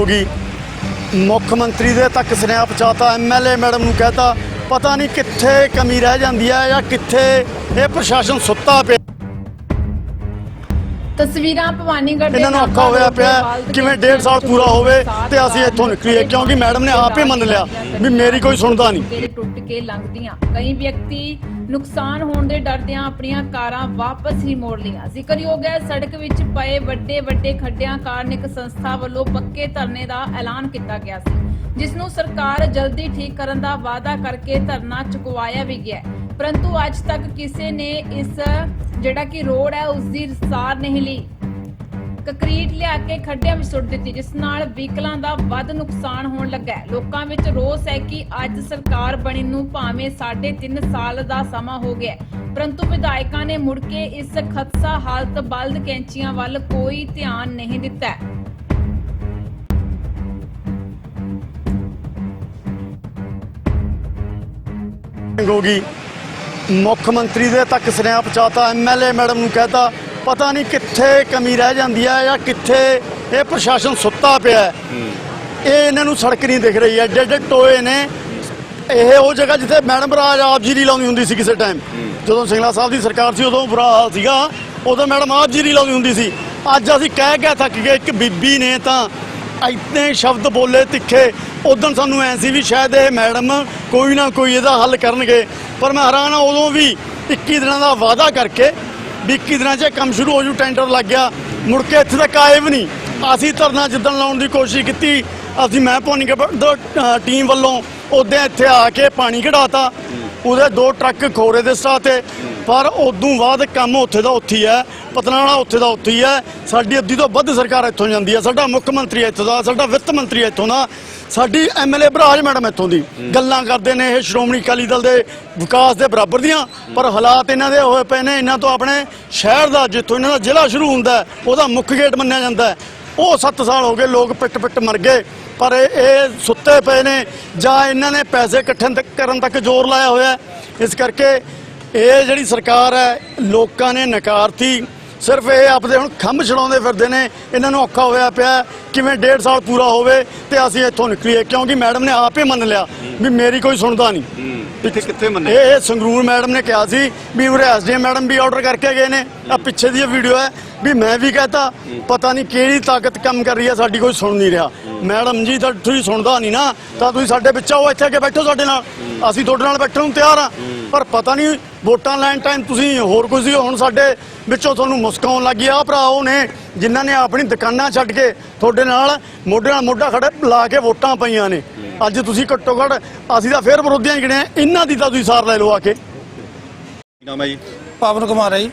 ਹੋ ਗਈ ਮੁੱਖ ਮੰਤਰੀ ਦੇ ਤੱਕ ਸੁਨੇਹਾ ਪਹੁੰਚਾਤਾ ਐਮਐਲਏ ਮੈਡਮ ਨੂੰ ਕਹਤਾ, ਪਤਾ ਨਹੀਂ ਕਿੱਥੇ ਕਮੀ ਰਹਿ ਜਾਂਦੀ ਹੈ ਜਾਂ ਕਿੱਥੇ ਇਹ ਪ੍ਰਸ਼ਾਸਨ ਸੁੱਤਾ ਪਿਆ। ਤਸਵੀਰਾਂ ਭਵਾਨੀਗੜ੍ਹ ਦੇ ਇਹਨਾਂ ਨੂੰ ਔਖਾ ਹੋਇਆ ਪਿਆ ਹੈ। ਕਿਵੇਂ ਡੇਢ ਸਾਲ ਪੂਰਾ ਹੋਵੇ ਤੇ ਅਸੀਂ ਇੱਥੋਂ ਨਿਕਲੀਏ ਕਿਉਂਕਿ ਮੈਡਮ ਨੇ ਆਪ ਹੀ ਮੰਨ ਲਿਆ ਵੀ ਮੇਰੀ ਕੋਈ ਸੁਣਦਾ ਨਹੀਂ ਟੁੱਟ ਕੇ ਲੰਘਦੀਆਂ ਕਈ ਵਿਅਕਤੀ ਨੁਕਸਾਨ ਹੋਣ ਦੇ ਡਰਦਿਆਂ ਆਪਣੀਆਂ ਕਾਰਾਂ ਵਾਪਸ ਹੀ ਮੋੜ ਲਈਆਂ ਜ਼ਿਕਰਯੋਗ ਹੈ ਸੜਕ ਵਿੱਚ ਪਏ ਵੱਡੇ ਵੱਡੇ ਖੱਡਿਆਂ ਕਾਰਨ ਇੱਕ ਸੰਸਥਾ ਵੱਲੋਂ ਪੱਕੇ ਧਰਨੇ ਦਾ ਐਲਾਨ ਕੀਤਾ ਗਿਆ ਸੀ ਜਿਸ ਨੂੰ ਸਰਕਾਰ ਜਲਦੀ ਠੀਕ ਕਰਨ ਦਾ ਵਾਅਦਾ ਕਰਕੇ ਧਰਨਾ ਚੁਕਵਾਇਆ ਵੀ ਗਿਆ ਹੈ। ਪਰੰਤੂ ਅੱਜ ਤੱਕ ਕਿਸੇ ਨੇ ਇਸ ਜਿਹੜਾ ਕਿ ਰੋਡ ਹੈ, ਉਸ ਦੀ ਸਾਰ ਨਹੀਂ ਲਈ। ਕੰਕਰੀਟ ਲਿਆ ਕੇ ਖੱਡਿਆਂ ਵਿੱਚ ਸੁੱਟ ਦਿੱਤੀ, ਜਿਸ ਨਾਲ ਵਹੀਕਲਾਂ ਦਾ ਵੱਧ ਨੁਕਸਾਨ ਹੋਣ ਲੱਗਾ ਹੈ। ਲੋਕਾਂ ਵਿੱਚ ਰੋਸ ਹੈ ਕਿ ਅੱਜ ਸਰਕਾਰ ਬਣੀ ਨੂੰ ਭਾਵੇਂ 3.5 ਸਾਲ ਦਾ ਸਮਾਂ ਹੋ ਗਿਆ ਪਰੰਤੂ ਵਿਧਾਇਕਾਂ ਨੇ ਮੁੜ ਕੇ ਇਸ ਖਦਸਾ ਹਾਲਤ ਬਲਦ ਕੈਂਚੀਆਂ ਵੱਲ ਕੋਈ ਧਿਆਨ ਨਹੀਂ ਦਿੱਤਾ ਹੈ। ਮੁੱਖ ਮੰਤਰੀ ਦੇ ਤੱਕ ਸੁਨੇਹਾ ਪਹੁੰਚਾਤਾ ਐਮਐਲਏ ਮੈਡਮ ਨੂੰ ਕਹਤਾ, ਪਤਾ ਨਹੀਂ ਕਿੱਥੇ ਕਮੀ ਰਹਿ ਜਾਂਦੀ ਹੈ ਜਾਂ ਕਿੱਥੇ ਇਹ ਪ੍ਰਸ਼ਾਸਨ ਸੁੱਤਾ ਪਿਆ ਹੈ। ਇਹ ਇਹਨਾਂ ਨੂੰ ਸੜਕ ਨਹੀਂ ਦਿਖ ਰਹੀ ਹੈ। ਏਡੇ ਟੋਏ ਨੇ, ਇਹ ਉਹ ਜਗ੍ਹਾ ਜਿੱਥੇ ਮੈਡਮ ਰਾਜ ਆਪ ਜੀਰੀ ਲਾਉਂਦੀ ਹੁੰਦੀ ਸੀ ਕਿਸੇ ਟਾਈਮ। ਜਦੋਂ ਸਿੰਗਲਾ ਸਾਹਿਬ ਦੀ ਸਰਕਾਰ ਸੀ, ਉਦੋਂ ਬੁਰਾ ਹਾਲ ਸੀਗਾ। ਉਦੋਂ ਮੈਡਮ ਆਪ ਜੀਰੀ ਲਾਉਂਦੀ ਹੁੰਦੀ ਸੀ। ਅੱਜ ਅਸੀਂ ਕਹਿ ਕੇ ਥੱਕ ਗਏ, ਇੱਕ ਬੀਬੀ ਨੇ ਤਾਂ ਇੰਨੇ ਸ਼ਬਦ ਬੋਲੇ ਤਿੱਖੇ। ਉਦੋਂ ਸਾਨੂੰ ਐ ਸੀ ਵੀ ਸ਼ਾਇਦ ਇਹ ਮੈਡਮ ਕੋਈ ਨਾ ਕੋਈ ਇਹਦਾ ਹੱਲ ਕਰਨਗੇ। ਪਰ ਮੈਂ ਹੈਰਾਨ ਆ ਉਦੋਂ ਵੀ 21 ਦਿਨਾਂ ਦਾ ਵਾਅਦਾ ਕਰਕੇ ਵੀ 21 ਦਿਨਾਂ 'ਚ ਕੰਮ ਸ਼ੁਰੂ ਹੋ ਜੂ, ਟੈਂਡਰ ਲੱਗ ਗਿਆ। ਮੁੜ ਕੇ ਇੱਥੇ ਤੱਕ ਆਏ ਵੀ ਨਹੀਂ। ਅਸੀਂ ਧਰਨਾ ਜਿੱਦਣ ਲਾਉਣ ਦੀ ਕੋਸ਼ਿਸ਼ ਕੀਤੀ। ਅਸੀਂ ਮੈਂ ਪੌਣੀ ਟੀਮ ਵੱਲੋਂ ਉਹਦੇ ਇੱਥੇ ਆ ਕੇ ਪਾਣੀ ਕਢਾਤਾ। ਉਹਦੇ ਦੋ ਟਰੱਕ ਖੋਰੇ ਦੇ ਸਟਾ ਪਰ ਉਦੋਂ ਬਾਅਦ ਕੰਮ ਉੱਥੇ ਦਾ ਉੱਥੇ ਹੈ। ਪਤਨਾਲਾ ਉੱਥੇ ਦਾ ਉੱਥੇ ਹੀ ਹੈ। ਸਾਡੀ ਅੱਧੀ ਤੋਂ ਵੱਧ ਸਰਕਾਰ ਇੱਥੋਂ ਜਾਂਦੀ ਹੈ। ਸਾਡਾ ਮੁੱਖ ਮੰਤਰੀ ਇੱਥੋਂ ਦਾ, ਸਾਡਾ ਵਿੱਤ ਮੰਤਰੀ ਇੱਥੋਂ ਦਾ। ਸਾਡੀ ਐਮਐਲਏ ਬਰਾਜ ਮੈਡਮ ਇੱਥੋਂ ਦੀ ਗੱਲਾਂ ਕਰਦੇ ਨੇ ਇਹ ਸ਼੍ਰੋਮਣੀ ਅਕਾਲੀ ਦਲ ਦੇ ਵਿਕਾਸ ਦੇ ਬਰਾਬਰ ਦੀਆਂ ਪਰ ਹਾਲਾਤ ਇਹਨਾਂ ਦੇ ਹੋਏ ਪਏ ਨੇ ਇਹਨਾਂ ਤੋਂ ਆਪਣੇ ਸ਼ਹਿਰ ਦਾ ਜਿੱਥੋਂ ਇਹਨਾਂ ਦਾ ਜ਼ਿਲ੍ਹਾ ਸ਼ੁਰੂ ਹੁੰਦਾ ਉਹਦਾ ਮੁੱਖ ਗੇਟ ਮੰਨਿਆ ਜਾਂਦਾ। ਉਹ 7 ਸਾਲ ਹੋ ਗਏ ਲੋਕ ਪਿੱਟ ਪਿੱਟ ਮਰ ਗਏ ਪਰ ਇਹ ਸੁੱਤੇ ਪਏ ਨੇ ਜਾਂ ਇਹਨਾਂ ਨੇ ਪੈਸੇ ਇਕੱਠੇ ਕਰਨ ਤੱਕ ਜ਼ੋਰ ਲਾਇਆ ਹੋਇਆ। ਇਸ ਕਰਕੇ ਇਹ ਜਿਹੜੀ ਸਰਕਾਰ ਹੈ ਲੋਕਾਂ ਨੇ ਨਕਾਰਤੀ ਸਿਰਫ ਇਹ ਆਪਦੇ ਹੁਣ ਖੰਭ ਛਡਾਉਂਦੇ ਫਿਰਦੇ ਨੇ ਇਹਨਾਂ ਨੂੰ ਔਖਾ ਹੋਇਆ ਪਿਆ। ਕਿਵੇਂ ਡੇਢ ਸਾਲ ਪੂਰਾ ਹੋਵੇ ਤੇ ਅਸੀਂ ਇੱਥੋਂ ਨਿਕਲੀਏ ਕਿਉਂਕਿ ਮੈਡਮ ਨੇ ਆਪ ਹੀ ਮੰਨ ਲਿਆ ਵੀ ਮੇਰੀ ਕੋਈ ਸੁਣਦਾ ਨਹੀਂ। ਕਿੱਥੇ ਕਿੱਥੇ ਮੰਨੇ ਇਹ ਇਹ ਸੰਗਰੂਰ ਮੈਡਮ ਨੇ ਕਿਹਾ ਸੀ ਵੀ ਉਰੇ ਐਸਡੀਐਮ ਮੈਡਮ ਵੀ ਆਰਡਰ ਕਰਕੇ ਗਏ ਨੇ। ਆ ਪਿੱਛੇ ਦੀ ਵੀਡੀਓ ਹੈ ਵੀ ਮੈਂ ਵੀ ਕਹਤਾ ਪਤਾ ਨਹੀਂ ਕਿਹੜੀ ਤਾਕਤ ਕੰਮ ਕਰ ਰਹੀ ਹੈ ਸਾਡੀ ਕੋਈ ਸੁਣ ਨਹੀਂ ਰਿਹਾ। ਮੈਡਮ ਜੀ ਤਾਂ ਤੁਸੀਂ ਸੁਣਦਾ ਨਹੀਂ ਨਾ ਤਾਂ ਤੁਸੀਂ ਸਾਡੇ ਵਿੱਚ ਆਓ ਇੱਥੇ ਕੇ ਬੈਠੋ ਸਾਡੇ ਨਾਲ। ਅਸੀਂ ਤੁਹਾਡੇ ਨਾਲ ਬੈਠਣ ਨੂੰ ਤਿਆਰ ਆ ਪਰ ਪਤਾ ਨਹੀਂ ਵੋਟਾਂ ਲੈਣ ਟਾਈਮ ਤੁਸੀਂ ਹੋਰ ਕੁਝ ਸੀ ਹੁਣ ਸਾਡੇ ਵਿੱਚੋਂ ਤੁਹਾਨੂੰ ਮੁਸਕਾਉਣ ਲੱਗੀ ਆ ਭਰਾ ਉਹ ਨੇ ਜਿਨ੍ਹਾਂ ਨੇ ਆਪਣੀ ਦੁਕਾਨਾਂ ਛੱਡ ਕੇ ਤੁਹਾਡੇ ਨਾਲ ਮੋਢੇ ਨਾਲ ਮੋਢਾ ਖੜੇ ਲਾ ਕੇ ਵੋਟਾਂ ਪਈਆਂ ਨੇ। ਅੱਜ ਤੁਸੀਂ ਘੱਟੋ ਘੱਟ ਅਸੀਂ ਤਾਂ ਫੇਰ ਵਿਰੋਧੀਆਂ ਹੀ ਗਿਣਿਆ ਇਹਨਾਂ ਦੀ ਤਾਂ ਤੁਸੀਂ ਸਾਰ ਲੈ ਲਓ ਆ ਕੇ। ਕੀ ਨਾਮ ਹੈ ਜੀ? ਪਵਨ ਕੁਮਾਰ ਹੈ ਜੀ।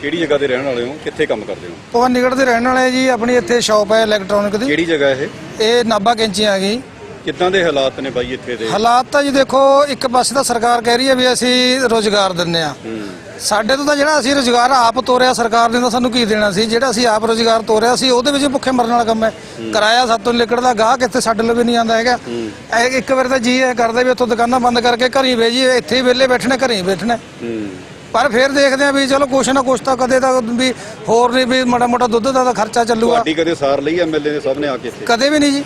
ਕਿਹੜੀ ਜਗ੍ਹਾ ਤੇ ਰਹਿਣ ਵਾਲੇ ਹੋ? ਕਿੱਥੇ ਕੰਮ ਕਰਦੇ ਹੋ? ਭਵਾਨੀਗੜ੍ਹ ਦੇ ਰਹਿਣ ਵਾਲੇ ਜੀ ਆਪਣੀ ਇੱਥੇ ਸ਼ਾਪ ਹੈ ਇਲੈਕਟ੍ਰੋਨਿਕ ਦੀ। ਕਿਹੜੀ ਜਗ੍ਹਾ ਇਹ? ਇਹ ਨਾਭਾ ਕੈਂਚੀਆਂ ਆ ਗਈ। ਕਿੱਦਾਂ ਦੇ ਹਾਲਾਤ ਨੇ ਬਾਈ ਇੱਥੇ ਦੇ? ਹਾਲਾਤ ਤਾਂ ਜੀ ਦੇਖੋ ਇੱਕ ਪਾਸੇ ਤਾਂ ਸਰਕਾਰ ਕਹਿ ਰਹੀ ਹੈ ਵੀ ਅਸੀਂ ਰੋਜ਼ਗਾਰ ਦਿੰਨੇ ਆ ਸਾਡੇ ਤੋਂ ਤਾਂ ਜਿਹੜਾ ਅਸੀਂ ਰੋਜ਼ਗਾਰ ਆਪ ਤੋਰਿਆ ਸਰਕਾਰ ਨੇ ਤਾਂ ਸਾਨੂੰ ਕੀ ਦੇਣਾ ਸੀ? ਜਿਹੜਾ ਅਸੀਂ ਆਪ ਰੋਜ਼ਗਾਰ ਤੋਰਿਆ ਸੀ ਉਹਦੇ ਵਿੱਚ ਭੁੱਖੇ ਮਰਨ ਵਾਲਾ ਕੰਮ ਹੈ। ਕਿਰਾਇਆ ਸਾਤੋਂ ਲਿਕੜਦਾ ਗਾਹ ਕਿੱਥੇ ਸਾਡੇ ਲਈ ਵੀ ਨਹੀਂ ਆਉਂਦਾ ਹੈਗਾ। ਇਹ ਇੱਕ ਵਾਰ ਤਾਂ ਜੀ ਇਹ ਕਰਦੇ ਵੀ ਉੱਥੋਂ ਦੁਕਾਨਾਂ ਬੰਦ ਕਰਕੇ ਘਰੀ ਵੇਜੀਏ ਇੱਥੇ ਹੀ ਵਿਹਲੇ ਬੈਠਣੇ ਘਰੀ ਬੈਠਣੇ। ਪਰ ਫਿਰ ਦੇਖਦੇ ਆ ਵੀ ਚਲੋ ਕੁਛ ਨਾ ਕੁਛ ਤਾਂ ਕਦੇ ਤਾਂ ਵੀ ਹੋਰ ਨਹੀਂ ਵੀ ਮਾੜਾ ਮੋਟਾ ਦੁੱਧ ਦਾ ਤਾਂ ਖਰਚਾ ਚੱਲੂਗਾ। ਤੁਹਾਡੀ ਕਦੇ ਸਾਰ ਲਈ ਐਮਐਲਏ ਨੇ ਸਭ ਨੇ ਆ ਕੇ ਇੱਥੇ? ਕਦੇ ਵੀ ਨਹੀਂ ਜੀ।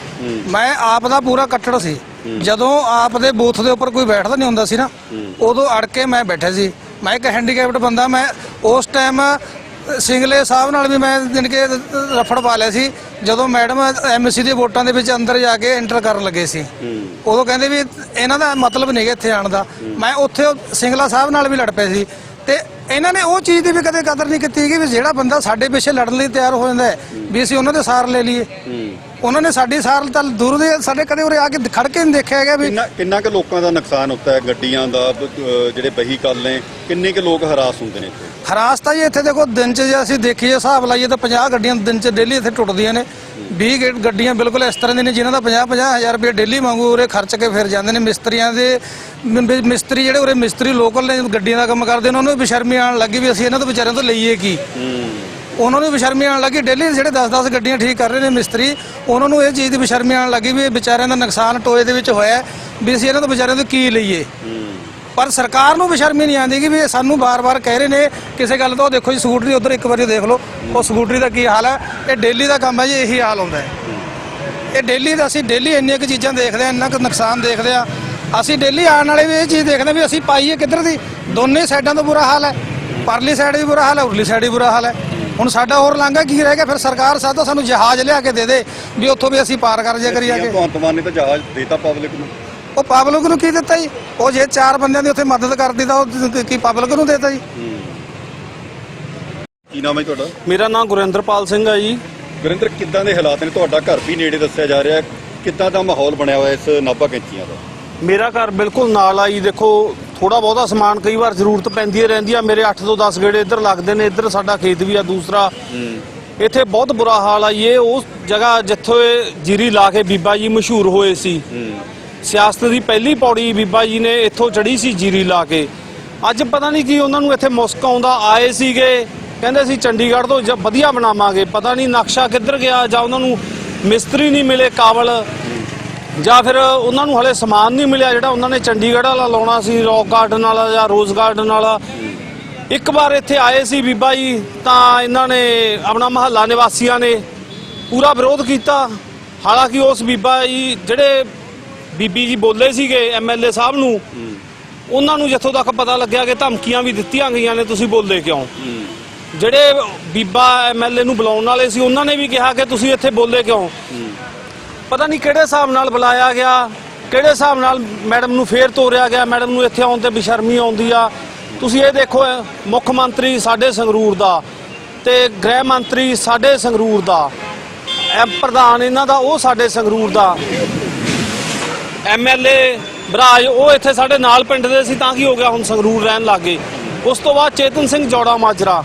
ਮੈਂ ਆਪ ਦਾ ਪੂਰਾ ਕੱਟੜ ਸੀ। ਜਦੋਂ ਆਪ ਦੇ ਬੂਥ ਦੇ ਉੱਪਰ ਕੋਈ ਬੈਠਦਾ ਨਹੀਂ ਹੁੰਦਾ ਸੀ ਨਾ ਉਦੋਂ ਅੜ ਕੇ ਮੈਂ ਬੈਠਾ ਸੀ। ਮੈਂ ਇੱਕ ਹੈਂਡੀਕੈਪਡ ਬੰਦਾ ਮੈਂ ਉਸ ਟਾਈਮ ਸਿੰਗਲੇ ਸਾਹਿਬ ਨਾਲ ਵੀ ਮੈਂ ਜਿਨ ਕੇ ਰਫੜ ਪਾ ਲਿਆ ਸੀ। ਜਦੋਂ ਮੈਡਮ ਐਮਸੀ ਦੇ ਵੋਟਾਂ ਦੇ ਵਿੱਚ ਅੰਦਰ ਜਾ ਕੇ ਐਂਟਰ ਕਰਨ ਲੱਗੇ ਸੀ। ਉਦੋਂ ਕਹਿੰਦੇ ਵੀ ਇਹਨਾਂ ਦਾ ਮਤਲਬ ਨਹੀਂ ਇੱਥੇ ਆਉਣ ਦਾ। ਮੈਂ ਉੱਥੇ ਸਿੰਗਲਾ ਸਾਹਿਬ ਨਾਲ ਵੀ ਲੜ ਪਏ ਸੀ। ਤੇ ਇਹਨਾਂ ਨੇ ਉਹ ਚੀਜ਼ ਦੀ ਵੀ ਕਦੇ ਕਦਰ ਨਹੀਂ ਕੀਤੀ ਕਿ ਵੀ ਜਿਹੜਾ ਬੰਦਾ ਸਾਡੇ ਪਿੱਛੇ ਲੜਨ ਲਈ ਤਿਆਰ ਹੋ ਜਾਂਦਾ ਹੈ ਵੀ ਅਸੀਂ ਉਹਨਾਂ ਦੇ ਸਾਰ ਲੈ ਲਈਏ। ਉਹਨਾਂ ਨੇ ਸਾਡੀ ਸਾਰ ਤਾਂ ਦੂਰ ਦੇ ਸਾਡੇ ਕਦੇ ਉਰੇ ਆ ਕੇ ਖੜ ਕੇ ਨਹੀਂ ਦੇਖਿਆ ਹੈਗਾ ਵੀ ਕਿੰਨਾ ਕਿੰਨਾ ਕੁ ਲੋਕਾਂ ਦਾ ਨੁਕਸਾਨ ਹੁੰਦਾ ਹੈ ਗੱਡੀਆਂ ਦਾ ਜਿਹੜੇ ਵਹੀਕਲ ਨੇ ਕਿੰਨੇ ਕੁ ਲੋਕ ਹਰਾਸ ਹੁੰਦੇ ਨੇ ਇੱਥੇ? ਹਰਾਸ ਤਾਂ ਜੀ ਇੱਥੇ ਦੇਖੋ ਦਿਨ 'ਚ ਜੇ ਅਸੀਂ ਦੇਖੀਏ ਹਿਸਾਬ ਲਾਈਏ ਤਾਂ 50 ਗੱਡੀਆਂ ਦਿਨ 'ਚ ਡੇਲੀ ਇੱਥੇ ਟੁੱਟਦੀਆਂ ਨੇ। 20 ਗੇ- ਗੱਡੀਆਂ ਬਿਲਕੁਲ ਇਸ ਤਰ੍ਹਾਂ ਦੀਆਂ ਨੇ ਜਿਨ੍ਹਾਂ ਦਾ 50 50 ਹਜ਼ਾਰ ਰੁਪਏ ਡੇਲੀ ਵਾਂਗੂ ਉਰੇ ਖਰਚ ਕੇ ਫਿਰ ਜਾਂਦੇ ਨੇ। ਮਿਸਤਰੀਆਂ ਦੇ ਮ- ਮ- ਮਿਸਤਰੀ ਜਿਹੜੇ ਉਰੇ ਮਿਸਤਰੀ ਲੋਕਲ ਨੇ ਗੱਡੀਆਂ ਦਾ ਕੰਮ ਕਰਦੇ ਨੇ ਉਹਨਾਂ ਨੂੰ ਵੀ ਬੇਸ਼ਰਮੀ ਆਉਣ ਲੱਗੀ ਵੀ ਅਸੀਂ ਇਹਨਾਂ ਤੋਂ ਵਿਚਾਰਿਆਂ ਤੋਂ ਲਈਏ ਕੀ। ਉਹਨਾਂ ਨੂੰ ਬੇਸ਼ਰਮੀ ਆਉਣ ਲੱਗੀ ਡੇਲੀ ਜਿਹੜੇ 10-10 ਗੱਡੀਆਂ ਠੀਕ ਕਰ ਰਹੇ ਨੇ ਮਿਸਤਰੀ ਉਹਨਾਂ ਨੂੰ ਇਹ ਚੀਜ਼ ਦੀ ਬੇਸ਼ਰਮੀ ਆਉਣ ਲੱਗੀ ਵੀ ਇਹ ਵਿਚਾਰਿਆਂ ਦਾ ਨੁਕਸਾਨ ਟੋਏ ਦੇ ਵਿੱਚ ਹੋਇਆ ਹੈ, ਵੀ ਅਸੀਂ ਇਹਨਾਂ ਤੋਂ ਵਿਚਾਰਿਆਂ ਤੋਂ ਕੀ ਲਈਏ। ਪਰ ਸਰਕਾਰ ਨੂੰ ਬੇਸ਼ਰਮੀ ਨਹੀਂ ਆਉਂਦੀ ਕਿ ਵੀ ਇਹ ਸਾਨੂੰ ਬਾਰ-ਬਾਰ ਕਹਿ ਰਹੇ ਨੇ, ਕਿਸੇ ਗੱਲ ਤੋਂ ਦੇਖੋ ਜੀ, ਸਕੂਟਰੀ ਉਧਰ ਇੱਕ ਵਾਰੀ ਦੇਖ ਲਓ, ਉਹ ਸਕੂਟਰੀ ਦਾ ਕੀ ਹਾਲ ਹੈ? ਇਹ ਡੇਲੀ ਦਾ ਕੰਮ ਹੈ ਜੀ, ਇਹੀ ਹਾਲ ਹੁੰਦਾ ਹੈ। ਇਹ ਡੇਲੀ ਦਾ ਅਸੀਂ ਡੇਲੀ ਇੰਨੀਆਂ ਕੁ ਚੀਜ਼ਾਂ ਦੇਖਦੇ ਆ ਇੰਨਾ ਕੁ ਨੁਕਸਾਨ ਦੇਖਦੇ ਆ ਅਸੀਂ ਡੇਲੀ ਆਉਣ ਵਾਲੇ ਵੀ ਇਹ ਚੀਜ਼ ਦੇਖਦੇ ਵੀ ਅਸੀਂ ਪਾਈਏ ਕਿੱਧਰ ਦੀ। ਦੋਨੇ ਸਾਈਡਾਂ ਤੋਂ ਬੁਰਾ ਹਾਲ ਹੈ। ਪਰਲੀ ਸਾਈਡ ਵੀ ਬੁਰਾ ਹਾਲ ਹੈ, ਉਰਲੀ ਸਾਈਡ ਵੀ ਬੁਰਾ ਹਾਲ ਹੈ। ਹੁਣ ਸਾਡਾ ਹੋਰ ਲਾਂਘਾ ਕੀ ਰਹਿ ਗਿਆ? ਫਿਰ ਸਰਕਾਰ ਸਾਡਾ ਸਾਨੂੰ ਜਹਾਜ਼ ਲਿਆ ਕੇ ਦੇ ਦੇ ਵੀ ਉੱਥੋਂ ਵੀ ਅਸੀਂ ਪਾਰ ਕਰ ਜਾ ਕਰੀਏ ਭਗਵੰਤ ਮਾਨ ਨੇ ਤਾਂ ਜਹਾਜ਼ ਦੇਤਾ ਪਬਲਿਕ ਨੂੰ। ਉਹ ਪਬਲਿਕ ਨੂੰ ਕੀ ਦਿੱਤਾ ਜੀ? ਉਹ ਜੇ ਚਾਰ ਬੰਦਿਆਂ ਦੀ ਉੱਥੇ ਮਦਦ ਕਰਦੀ ਤਾਂ ਉਹ ਕੀ ਪਬਲਿਕ ਨੂੰ ਦੇਤਾ ਜੀ? ਕੀ ਨਾਮ ਹੈ ਤੁਹਾਡਾ? ਮੇਰਾ ਨਾਮ ਗੁਰਿੰਦਰਪਾਲ ਸਿੰਘ ਹੈ ਜੀ। ਗੁਰਿੰਦਰ ਕਿੱਦਾਂ ਦੇ ਹਾਲਾਤ ਨੇ? ਤੁਹਾਡਾ ਘਰ ਵੀ ਨੇੜੇ ਦੱਸਿਆ ਜਾ ਰਿਹਾ। ਕਿੱਦਾਂ ਦਾ ਮਾਹੌਲ ਬਣਿਆ ਹੋਇਆ ਇਸ ਨਾਭਾ ਕੈਂਚੀਆਂ ਦਾ? ਮੇਰਾ ਘਰ ਬਿਲਕੁਲ ਨਾਲ ਆ ਜੀ। ਦੇਖੋ ਥੋੜਾ ਬਹੁਤਾ ਸਮਾਨ ਕਈ ਵਾਰ ਜ਼ਰੂਰਤ ਪੈਂਦੀ ਰਹਿੰਦੀ ਆ। ਮੇਰੇ 8 ਤੋਂ 10 ਗੇੜੇ ਇੱਧਰ ਲੱਗਦੇ ਨੇ ਇੱਧਰ ਸਾਡਾ ਖੇਤ ਵੀ ਆ ਦੂਸਰਾ। ਇੱਥੇ ਬਹੁਤ ਬੁਰਾ ਹਾਲ ਆ ਜੀ। ਇਹ ਉਸ ਜਗ੍ਹਾ ਜਿੱਥੋਂ ਜੀਰੀ ਲਾ ਕੇ ਬੀਬਾ ਜੀ ਮਸ਼ਹੂਰ ਹੋਏ ਸੀ। ਸਿਆਸਤ ਦੀ ਪਹਿਲੀ ਪੌੜੀ ਬੀਬਾ ਜੀ ਨੇ ਇੱਥੋਂ ਚੜੀ ਸੀ ਜੀਰੀ ਲਾ ਕੇ। ਅੱਜ ਪਤਾ ਨਹੀਂ ਕੀ ਉਹਨਾਂ ਨੂੰ ਇੱਥੇ ਮੁਸਕ ਆਉਂਦਾ, ਆਏ ਸੀਗੇ, ਕਹਿੰਦੇ ਸੀ ਚੰਡੀਗੜ੍ਹ ਤੋਂ ਜ- ਵਧੀਆ ਬਣਾਵਾਂਗੇ, ਪਤਾ ਨਹੀਂ ਨਕਸ਼ਾ ਕਿੱਧਰ ਗਿਆ ਜਾਂ ਉਹਨਾਂ ਨੂੰ ਮਿਸਤਰੀ ਨਹੀਂ ਮਿਲੇ ਕਾਬਲ, ਜਾਂ ਫਿਰ ਉਹਨਾਂ ਨੂੰ ਹਲੇ ਸਮਾਨ ਨਹੀਂ ਮਿਲਿਆ ਜਿਹੜਾ ਉਹਨਾਂ ਨੇ ਚੰਡੀਗੜ੍ਹ ਵਾਲਾ ਲਾਉਣਾ ਸੀ, ਰੌਕ ਗਾਰਡਨ ਵਾਲਾ ਜਾਂ ਰੋਜ਼ ਗਾਰਡਨ ਵਾਲਾ। ਇੱਕ ਵਾਰ ਇੱਥੇ ਆਏ ਸੀ ਬੀਬਾ ਜੀ, ਤਾਂ ਇਹਨਾਂ ਨੇ ਆਪਣਾ ਮਹੱਲਾ ਨਿਵਾਸੀਆਂ ਨੇ ਪੂਰਾ ਵਿਰੋਧ ਕੀਤਾ। ਹਾਲਾਂਕਿ ਉਸ ਬੀਬਾ ਜੀ ਜਿਹੜੇ ਬੀਬੀ ਜੀ ਬੋਲੇ ਸੀਗੇ ਐਮਐਲਏ ਸਾਹਿਬ ਨੂੰ। ਉਹਨਾਂ ਨੂੰ ਜਿੱਥੋਂ ਤੱਕ ਪਤਾ ਲੱਗਿਆ ਕਿ ਧਮਕੀਆਂ ਵੀ ਦਿੱਤੀਆਂ ਗਈਆਂ ਨੇ, ਤੁਸੀਂ ਬੋਲੇ ਕਿਉਂ? ਜਿਹੜੇ ਬੀਬਾ ਐਮਐਲਏ ਨੂੰ ਬੁਲਾਉਣ ਵਾਲੇ ਸੀ, ਉਹਨਾਂ ਨੇ ਵੀ ਕਿਹਾ ਕਿ ਤੁਸੀਂ ਇੱਥੇ ਬੋਲੇ ਕਿਉਂ? ਪਤਾ ਨਹੀਂ ਕਿਹੜੇ ਹਿਸਾਬ ਨਾਲ ਬੁਲਾਇਆ ਗਿਆ, ਕਿਹੜੇ ਹਿਸਾਬ ਨਾਲ ਮੈਡਮ ਨੂੰ ਫੇਰ ਤੋਰਿਆ ਗਿਆ, ਮੈਡਮ ਨੂੰ ਇੱਥੇ ਆਉਣ ਤੇ ਬੇਸ਼ਰਮੀ ਆਉਂਦੀ ਆ। ਤੁਸੀਂ ਇਹ ਦੇਖੋ ਮੁੱਖ ਮੰਤਰੀ ਸਾਡੇ ਸੰਗਰੂਰ ਦਾ ਤੇ ਗ੍ਰਹਿ ਮੰਤਰੀ ਸਾਡੇ ਸੰਗਰੂਰ ਦਾ। ਐਮ ਪ੍ਰਧਾਨ ਇਹਨਾਂ ਦਾ, ਉਹ ਸਾਡੇ ਸੰਗਰੂਰ ਦਾ। ਐਮਐਲਏ ਬਰਾਜ ਉਹ ਇੱਥੇ ਸਾਡੇ ਨਾਲ ਪਿੰਡ ਦੇ ਸੀ ਤਾਂ ਕੀ ਹੋ ਗਿਆ ਹੁਣ ਸੰਗਰੂਰ ਰਹਿਣ ਲੱਗੇ ਉਸ ਤੋਂ ਬਾਅਦ ਚੇਤਨ ਸਿੰਘ ਜੋੜਾ ਮਾਜਰਾ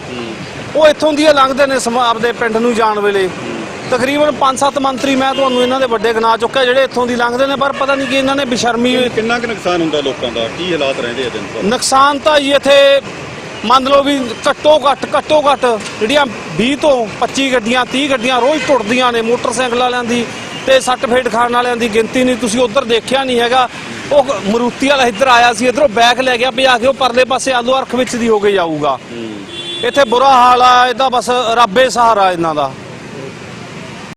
ਉਹ ਇੱਥੋਂ ਦੀ ਲੰਘਦੇ ਨੇ ਸਮ- ਆਪਦੇ ਪਿੰਡ ਨੂੰ ਜਾਣ ਵੇਲੇ। ਤਕਰੀਬਨ 5-7 ਮੰਤਰੀ ਮੈਂ ਤੁਹਾਨੂੰ ਇਹਨਾਂ ਦੇ ਵੱਡੇ ਗਿਣਾ ਚੁੱਕਿਆ ਜਿਹੜੇ ਇੱਥੋਂ ਦੀ ਲੰਘਦੇ ਨੇ ਪਰ ਪਤਾ ਨਹੀਂ ਕਿ ਇਹਨਾਂ ਨੇ ਬੇਸ਼ਰਮੀ ਕਿੰਨਾ ਕੁ ਨੁਕਸਾਨ ਹੁੰਦਾ ਲੋਕਾਂ ਦਾ? ਕੀ ਹਾਲਾਤ ਰਹਿੰਦੇ ਆ ਦਿਨ ਭਰ? ਨੁਕਸਾਨ ਤਾਂ ਜੀ ਇੱਥੇ ਮੰਨ ਲਓ ਵੀ ਘੱਟੋ ਘੱਟ ਘੱਟੋ ਘੱਟ ਜਿਹੜੀਆਂ 20 ਤੋਂ 25 ਗੱਡੀਆਂ 30 ਗੱਡੀਆਂ ਰੋਜ਼ ਟੁੱਟਦੀਆਂ ਨੇ ਮੋਟਰਸਾਈਕਲ ਵਾਲਿਆਂ ਦੀ ਤੇ ਸੱਟ ਫੇਟ ਖਾਣ ਵਾਲਿਆਂ ਦੀ ਗਿਣਤੀ ਨਹੀਂ ਤੁਸੀਂ ਉਧਰ ਦੇਖਿਆ ਨਹੀਂ ਹੈਗਾ। ਉਹ ਮਰੂਤੀ ਵਾਲਾ ਇੱਧਰ ਆਇਆ ਸੀ ਇਧਰੋਂ ਬੈਕ ਲੈ ਗਿਆ ਭਜਾ ਕੇ ਉਹ ਪਰਲੇ ਪਾਸੇ ਆਲੂ ਅਰਖ ਵਿੱਚ ਦੀ ਹੋ ਕੇ ਜਾਊਗਾ। ਇੱਥੇ ਬੁਰਾ ਹਾਲ ਆ ਇਹਦਾ ਬਸ ਰੱਬੇ ਸਹਾਰਾ ਇਹਨਾਂ ਦਾ।